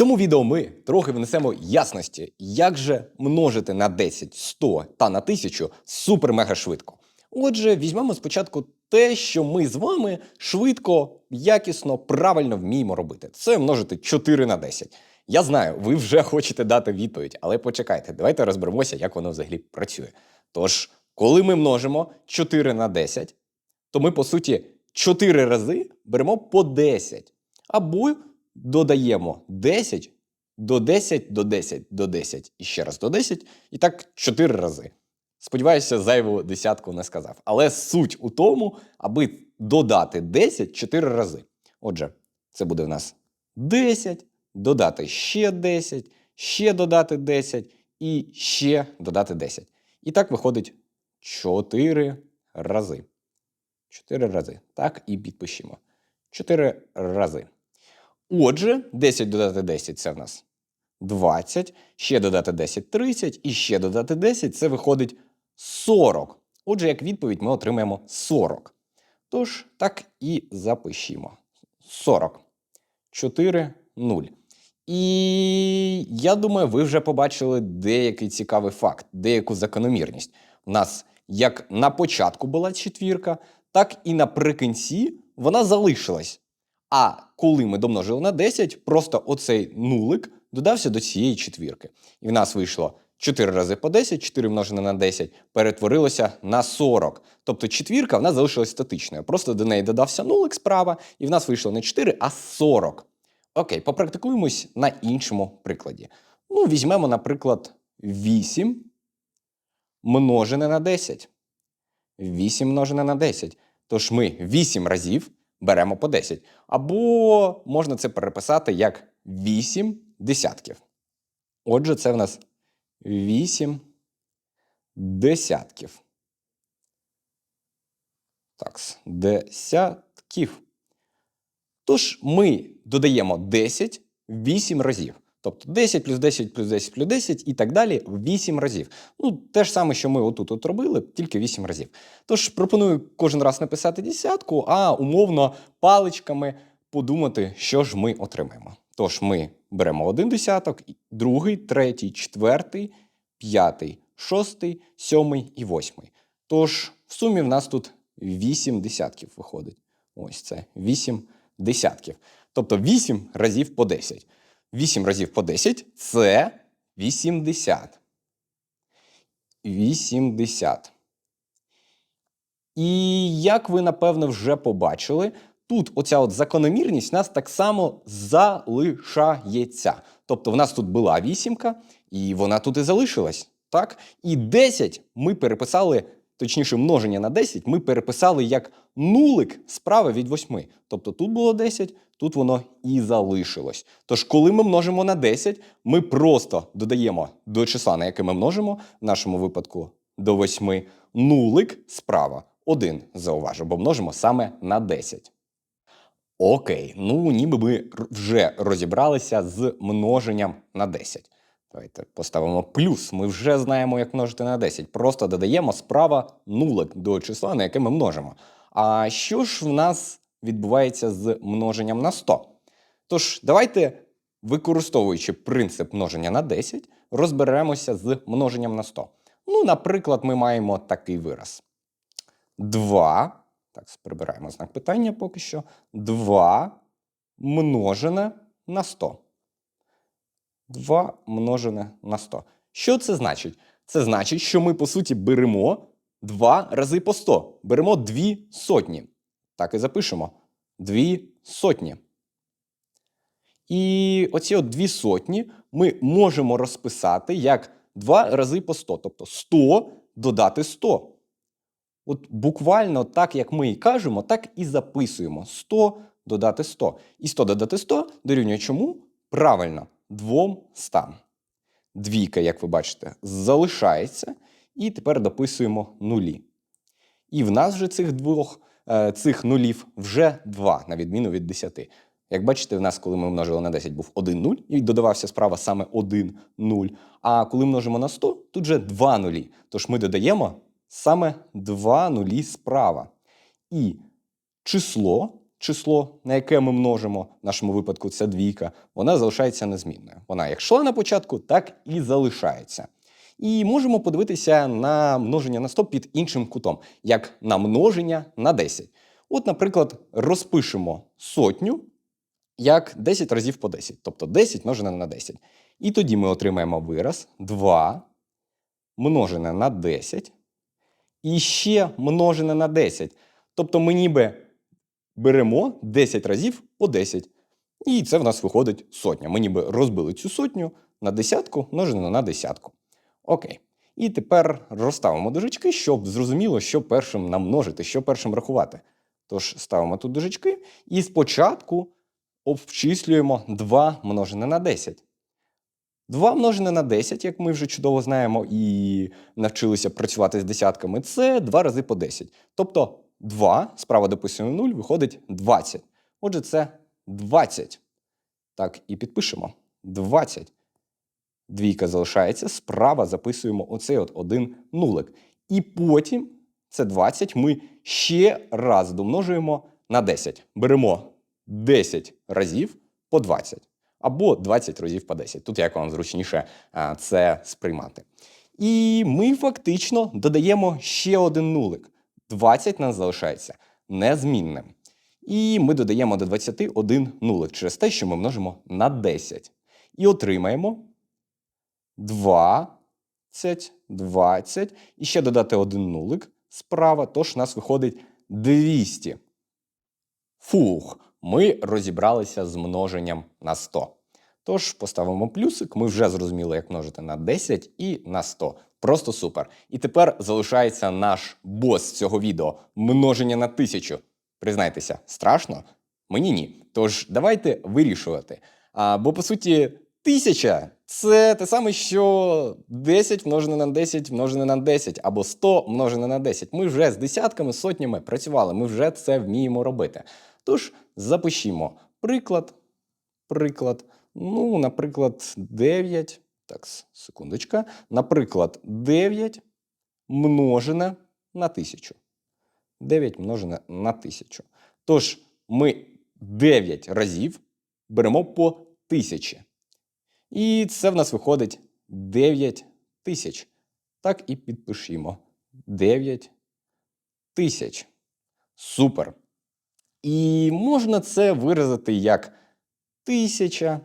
цьому відео ми трохи внесемо ясності, як же множити на 10, 100 та на 1000 супер-мега швидко. Отже, візьмемо спочатку те, що ми з вами швидко, якісно, правильно вміємо робити. Це множити 4 на 10. Я знаю, ви вже хочете дати відповідь, але почекайте, давайте розберемося, як воно взагалі працює. Тож, коли ми множимо 4 на 10, то ми, по суті, 4 рази беремо по 10. Або додаємо 10 до 10 до 10 до 10 і ще раз до 10, і так 4 рази. Сподіваюся, зайву десятку не сказав. Але суть у тому, аби додати 10 4 рази. Отже, це буде в нас 10, додати ще 10, ще додати 10 і ще додати 10. І так виходить 4 рази. 4 рази. Так, і підпишімо. 4 рази. Отже, 10 додати 10 це в нас 20, ще додати 10 30 і ще додати 10 це виходить 40. Отже, як відповідь ми отримаємо 40. Тож, так і запишімо. 40. 4, 0. І я думаю, ви вже побачили деякий цікавий факт, деяку закономірність. У нас як на початку була четвірка, так і наприкінці вона залишилась. А коли ми домножили на 10, просто оцей нулик додався до цієї четвірки. І в нас вийшло 4 рази по 10, 4 множене на 10 перетворилося на 40. Тобто четвірка в нас залишилась статичною. Просто до неї додався нулик справа, і в нас вийшло не 4, а 40. Окей, попрактикуємось на іншому прикладі. Ну, візьмемо, наприклад, 8 множене на 10. 8 множене на 10. Тож ми 8 разів беремо по 10. Або можна це переписати як 8 десятків. Отже, це в нас 8 десятків. Так, десятків. Тож ми додаємо 10 8 разів. Тобто 10 плюс 10 плюс 10 плюс 10 і так далі 8 разів. Ну, те ж саме, що ми отут от робили, тільки 8 разів. Тож пропоную кожен раз написати десятку, а умовно паличками подумати, що ж ми отримаємо. Тож ми беремо один десяток, другий, третій, четвертий, п'ятий, шостий, сьомий і восьмий. Тож в сумі в нас тут 8 десятків виходить. Ось це 8 десятків. Тобто 8 разів по 10. 8 разів по 10 це 80. 80. І як ви, напевно, вже побачили, тут оця от закономірність в нас так само залишається. Тобто в нас тут була вісімка, і вона тут і залишилась. Так? І 10 ми переписали, точніше, множення на 10 ми переписали як нулик справа від 8. Тобто тут було 10, тут воно і залишилось. Тож, коли ми множимо на 10, ми просто додаємо до числа, на яке ми множимо, в нашому випадку до 8, нулик справа. Один зауважу, бо множимо саме на 10. Окей, ну ніби ми вже розібралися з множенням на 10. Давайте поставимо плюс. Ми вже знаємо, як множити на 10. Просто додаємо справа нулик до числа, на яке ми множимо. А що ж в нас відбувається з множенням на 100? Тож, давайте, використовуючи принцип множення на 10, розберемося з множенням на 100. Ну, наприклад, ми маємо такий вираз. 2. Так, прибираємо знак питання поки що. 2 множене на 100. 2 множене на 100. Що це значить? Це значить, що ми, по суті, беремо 2 рази по 100. Беремо 2 сотні. Так і запишемо. 2 сотні. І оці от 2 сотні ми можемо розписати як 2 рази по 100. Тобто 100 додати 100. От буквально так, як ми і кажемо, так і записуємо. 100 додати 100. І 100 додати 100 дорівнює чому? Правильно, 200. Двійка, як ви бачите, залишається. І тепер дописуємо нулі. І в нас вже цих двох е, цих нулів вже 2, на відміну від 10. Як бачите, в нас, коли ми множили на 10, був 1 нуль, і додавався справа саме 1 нуль. А коли множимо на 100, тут вже 2 нулі. Тож ми додаємо саме 2 нулі справа. І число число, на яке ми множимо, в нашому випадку це двійка, вона залишається незмінною. Вона як йшла на початку, так і залишається. І можемо подивитися на множення на 100 під іншим кутом, як на множення на 10. От, наприклад, розпишемо сотню як 10 разів по 10, тобто 10 множене на 10. І тоді ми отримаємо вираз 2 множене на 10 і ще множене на 10. Тобто ми ніби беремо 10 разів по 10. І це в нас виходить сотня. Ми ніби розбили цю сотню на десятку, множене на десятку. Окей. І тепер розставимо дужечки, щоб зрозуміло, що першим нам множити, що першим рахувати. Тож ставимо тут дужечки і спочатку обчислюємо 2 множене на 10. 2 множене на 10, як ми вже чудово знаємо і навчилися працювати з десятками, це 2 рази по 10. Тобто 2, справа дописуємо 0, виходить 20. Отже, це 20. Так, і підпишемо. 20. Двійка залишається, справа записуємо оцей от один нулик. І потім це 20 ми ще раз домножуємо на 10. Беремо 10 разів по 20. Або 20 разів по 10. Тут як вам зручніше це сприймати. І ми фактично додаємо ще один нулик. 20 нас залишається незмінним. І ми додаємо до 20 один нулик через те, що ми множимо на 10. І отримаємо 20, 20. І ще додати один нулик справа, тож у нас виходить 200. Фух, ми розібралися з множенням на 100. Тож поставимо плюсик, ми вже зрозуміли, як множити на 10 і на 100. Просто супер. І тепер залишається наш бос цього відео множення на 1000. Признайтеся, страшно? Мені ні. Тож давайте вирішувати. А, бо по суті, тисяча це те саме, що 10 множене на 10 множене на 10, або 100 множене на 10. Ми вже з десятками, сотнями працювали, ми вже це вміємо робити. Тож запишімо приклад. Приклад. Ну, наприклад, 9. Так, секундочка. Наприклад, 9 множене на 1000. 9 множене на 1000. Тож ми 9 разів беремо по 1000. І це в нас виходить 9 тисяч. Так і підпишімо. 9 тисяч. Супер. І можна це виразити як тисяча,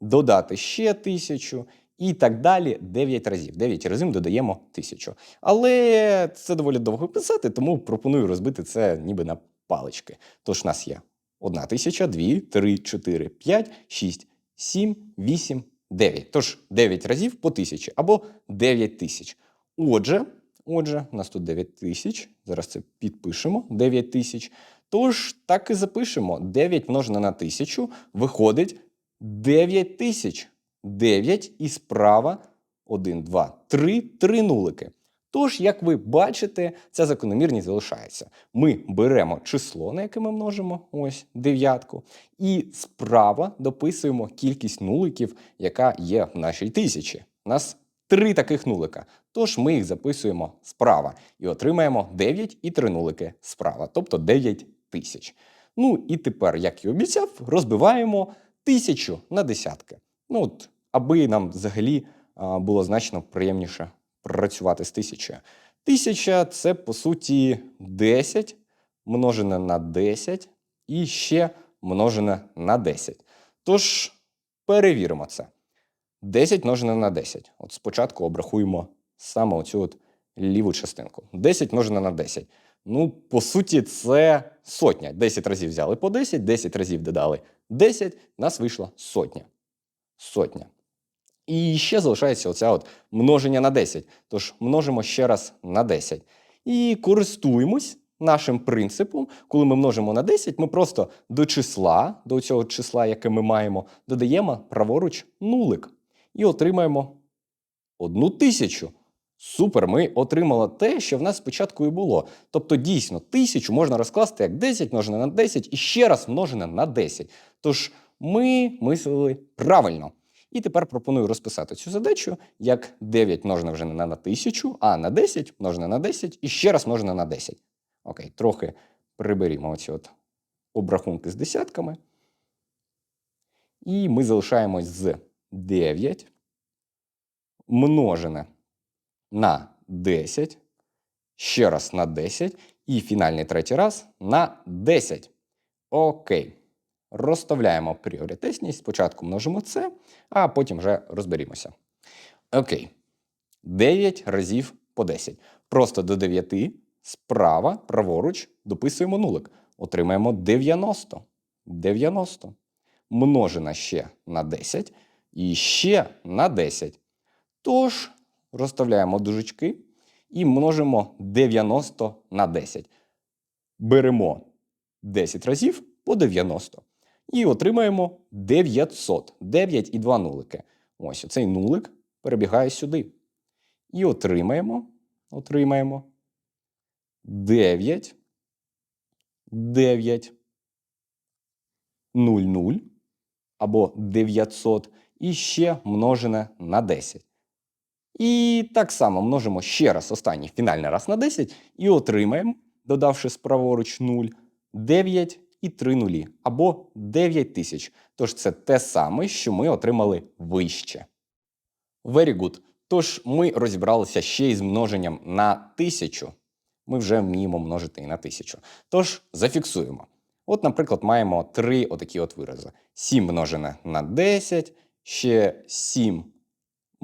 додати ще тисячу і так далі 9 разів. 9 разів додаємо тисячу. Але це доволі довго писати, тому пропоную розбити це ніби на палички. Тож у нас є 1 тисяча, 2, 3, 4, 5, 6, 7, 8, 9. Тож 9 разів по тисячі або 9 тисяч. Отже, отже, у нас тут 9 тисяч. Зараз це підпишемо. 9 тисяч. Тож так і запишемо. 9 множене на 1000 виходить 9 тисяч. 9 і справа 1, 2, 3, 3 нулики. Тож, як ви бачите, ця закономірність залишається. Ми беремо число, на яке ми множимо, ось дев'ятку, і справа дописуємо кількість нуликів, яка є в нашій тисячі. У нас три таких нулика. Тож ми їх записуємо справа і отримаємо 9 і 3 нулики справа, тобто 9 тисяч. Ну і тепер, як і обіцяв, розбиваємо тисячу на десятки. Ну, от, аби нам взагалі було значно приємніше працювати з тисячею. Тисяча це по суті 10 множене на 10 і ще множене на 10. Тож перевіримо це. 10 множене на 10. От спочатку обрахуємо саме оцю от ліву частинку. 10 множене на 10. Ну, по суті, це сотня. 10 разів взяли по 10, 10 разів додали 10, нас вийшла сотня. Сотня. І ще залишається оця от множення на 10. Тож множимо ще раз на 10. І користуємось нашим принципом, коли ми множимо на 10, ми просто до числа, до цього числа, яке ми маємо, додаємо праворуч нулик. І отримаємо одну тисячу. Супер, ми отримали те, що в нас спочатку і було. Тобто, дійсно, тисячу можна розкласти як 10 множене на 10 і ще раз множене на 10. Тож ми мислили правильно. І тепер пропоную розписати цю задачу як 9 множене вже не на 1000, а на 10 множене на 10 і ще раз множене на 10. Окей, трохи приберімо оці от обрахунки з десятками. І ми залишаємось з 9 множене на 10, ще раз на 10, і фінальний третій раз на 10. Окей. Розставляємо пріоритетність. Спочатку множимо це, а потім вже розберімося. Окей. 9 разів по 10. Просто до 9 справа, праворуч дописуємо нулик. Отримаємо 90. 90. Множена ще на 10 і ще на 10. Тож розставляємо дужечки і множимо 90 на 10. Беремо 10 разів по 90. І отримаємо 900. 9 і 2 нулики. Ось оцей нулик перебігає сюди. І отримаємо, отримаємо 9, 9, 0, 0 або 900 і ще множене на 10. І так само множимо ще раз останній фінальний раз на 10 і отримаємо, додавши справоруч 0, 9 і 3 нулі або 9 тисяч. Тож це те саме, що ми отримали вище. Very good. Тож ми розібралися ще із множенням на тисячу. Ми вже вміємо множити і на тисячу. Тож зафіксуємо. От, наприклад, маємо три отакі от вирази: 7 множене на 10, ще 7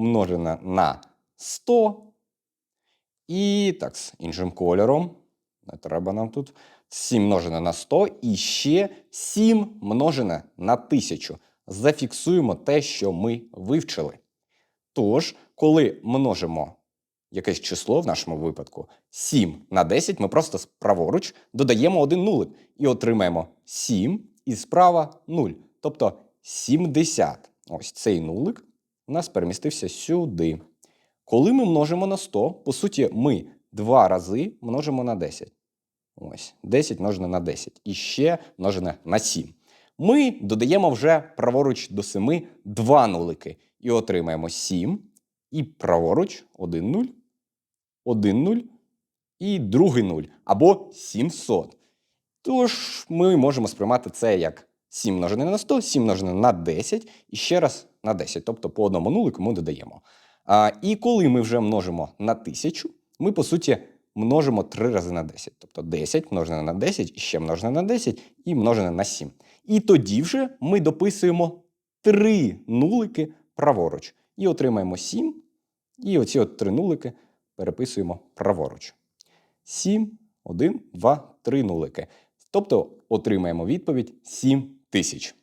множене на 100. І так, з іншим кольором. Не треба нам тут. 7 множене на 100 і ще 7 множене на 1000. Зафіксуємо те, що ми вивчили. Тож, коли множимо якесь число, в нашому випадку 7 на 10, ми просто праворуч додаємо один нулик і отримаємо 7 і справа 0. Тобто 70. Ось цей нулик у нас перемістився сюди. Коли ми множимо на 100, по суті, ми два рази множимо на 10. Ось, 10 множене на 10. І ще множене на 7. Ми додаємо вже праворуч до 7 два нулики. І отримаємо 7. І праворуч 1 0, 1 0 і другий 0. Або 700. Тож ми можемо сприймати це як 7 множене на 100, 7 множене на 10 і ще раз на 10. Тобто по одному нулику ми додаємо. А, І коли ми вже множимо на 1000, ми, по суті, множимо 3 рази на 10. Тобто 10 множене на 10, і ще множене на 10 і множене на 7. І тоді вже ми дописуємо 3 нулики праворуч. І отримаємо 7. І оці от 3 нулики переписуємо праворуч. 7, 1, 2, 3 нулики. Тобто отримаємо відповідь 7 тисяч.